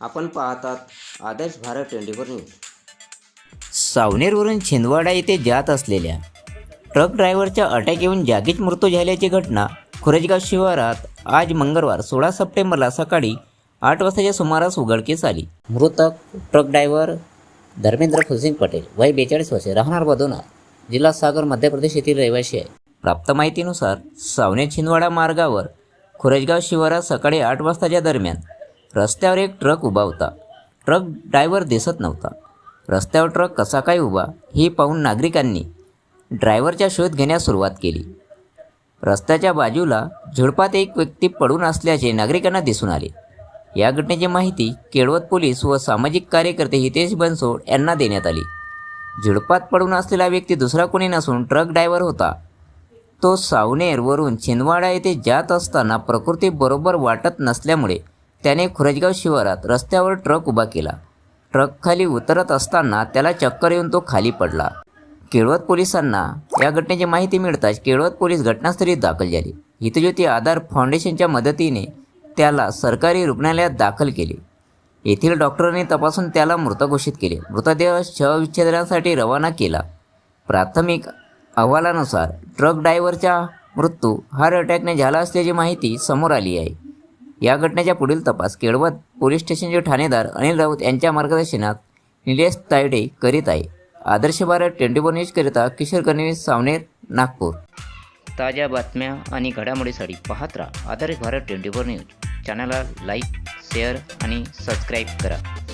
आपण पाहतात Adarsh Bharat twenty four news. सावनेरवरून Chhindwara येथे जात असलेल्या ट्रक ड्रायव्हरच्या अटॅक येऊन जागीच मृत्यू झाल्याची घटना खुरजगाव शिवारात आज मंगळवार सोळा सप्टेंबरला सकाळी आठ वाजताच्या सुमारास उघडकीस आली. मृतक ट्रक ड्रायव्हर धर्मेंद्र फुलसिंग पटेल वय बेचाळीस वर्षे राहणार बदोना जिल्हा सागर मध्य प्रदेश येथील रहिवासी आहे. प्राप्त माहितीनुसार सावने छिंदवाडा मार्गावर खुरजगाव शिवारात सकाळी आठ वाजताच्या दरम्यान रस्त्यावर एक ट्रक उभा होता. ट्रक ड्रायव्हर दिसत नव्हता. रस्त्यावर ट्रक कसा काय उभा हे पाहून नागरिकांनी ड्रायव्हरचा शोध घेण्यास सुरुवात केली. रस्त्याच्या बाजूला झुडपात एक व्यक्ती पडून असल्याचे नागरिकांना दिसून आले. या घटनेची माहिती केळवत पोलीस व सामाजिक कार्यकर्ते हितेश बनसोड यांना देण्यात आली. झुडपात पडून असलेला व्यक्ती दुसरा कोणी नसून ट्रक ड्रायव्हर होता. तो सावनेरवरून छिंदवाडा येथे जात असताना प्रकृती बरोबर वाटत नसल्यामुळे त्याने खुरजगाव शिवारात रस्त्यावर ट्रक उभा केला. ट्रक खाली उतरत असताना त्याला चक्कर येऊन तो खाली पडला. केळवत पोलिसांना या घटनेची माहिती मिळताच केळवत पोलीस घटनास्थळी दाखल झाले. हितज्योती आधार फाउंडेशनच्या मदतीने त्याला सरकारी रुग्णालयात दाखल केले. येथील डॉक्टरांनी तपासून त्याला मृत घोषित केले. मृतदेह शवविच्छेदनासाठी रवाना केला. प्राथमिक अहवालानुसार ट्रक ड्रायव्हरचा मृत्यू हार्ट अटॅकने झाला असल्याची माहिती समोर आली आहे. या घटनेचा पुढील तपास केळवत पोलीस स्टेशनचे ठाणेदार अनिल राऊत यांच्या मार्गदर्शनात निलेश तायडे करीत आहे. आदर्श भारत ट्वेंटी फोर न्यूजकरिता किशोर कर्णवी सावनेर नागपूर. ताज्या बातम्या आणि घडामोडीसाठी पाहत राहा Adarsh Bharat twenty four news. चॅनलला लाईक शेअर आणि सबस्क्राईब करा.